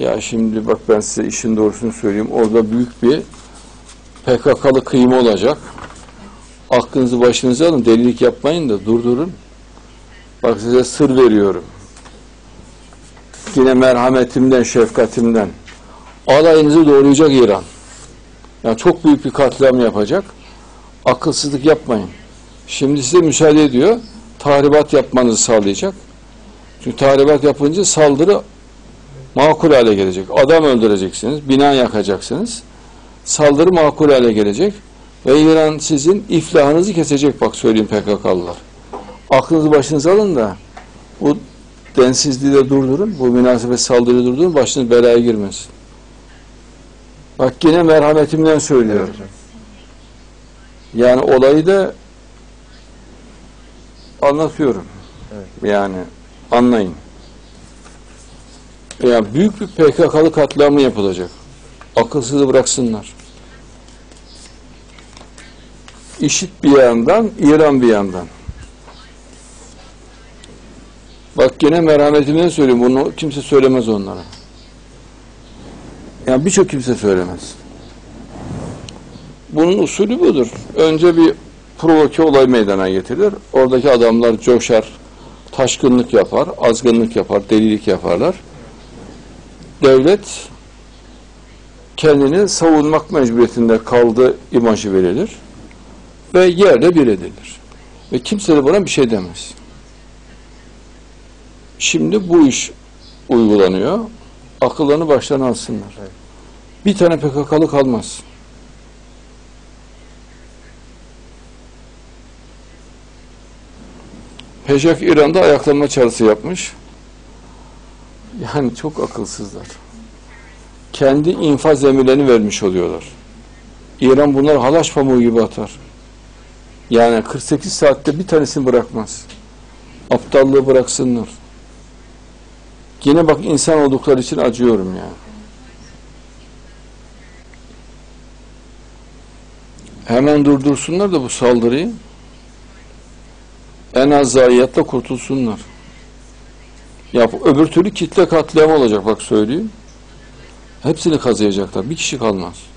Ya şimdi bak ben size işin doğrusunu söyleyeyim. Orada büyük bir PKK'lı kıyma olacak. Aklınızı başınıza alın. Delilik yapmayın da durdurun. Bak size sır veriyorum. Yine merhametimden, şefkatimden. Alayınızı doğrayacak İran. Yani çok büyük bir katliam yapacak. Akılsızlık yapmayın. Şimdi size müsaade ediyor. Tahribat yapmanızı sağlayacak. Çünkü tahribat yapınca saldırı makul hale gelecek. Adam öldüreceksiniz, bina yakacaksınız. Saldırı makul hale gelecek. Ve İran sizin iflahınızı kesecek bak söyleyeyim PKK'lılar. Aklınızı başınıza alın da bu densizliği de durdurun, bu münasebet saldırıyı durdurun, başınız belaya girmesin. Bak yine merhametimden söylüyorum. Yani olayı da anlatıyorum. Yani anlayın. Yani büyük bir PKK'lı katliamı yapılacak. Akılsızı bıraksınlar. İşit bir yandan, İran bir yandan. Bak gene merhametimden söylüyorum. Bunu kimse söylemez onlara. Yani birçok kimse söylemez. Bunun usulü budur. Önce bir provoke olay meydana getirilir. Oradaki adamlar coşar, taşkınlık yapar, azgınlık yapar, delilik yaparlar. Devlet kendini savunmak mecburiyetinde kaldığı imajı verilir ve yerle bir edilir. Ve kimse de buna bir şey demez. Şimdi bu iş uygulanıyor. Akıllarını baştan alsınlar. Evet. Bir tane PKK'lı kalmaz. Peşak İran'da ayaklanma çağrısı yapmış. Yani çok akılsızlar. Kendi infaz emirlerini vermiş oluyorlar. İran bunlar halaç pamuğu gibi atar. Yani 48 saatte bir tanesini bırakmaz. Aptallığı bıraksınlar. Yine bak insan oldukları için acıyorum ya. Hemen durdursunlar da bu saldırıyı. En az zayiatla kurtulsunlar. Ya öbür türlü kitle katliamı olacak bak söyleyeyim. Hepsini kazıyacaklar. Bir kişi kalmaz.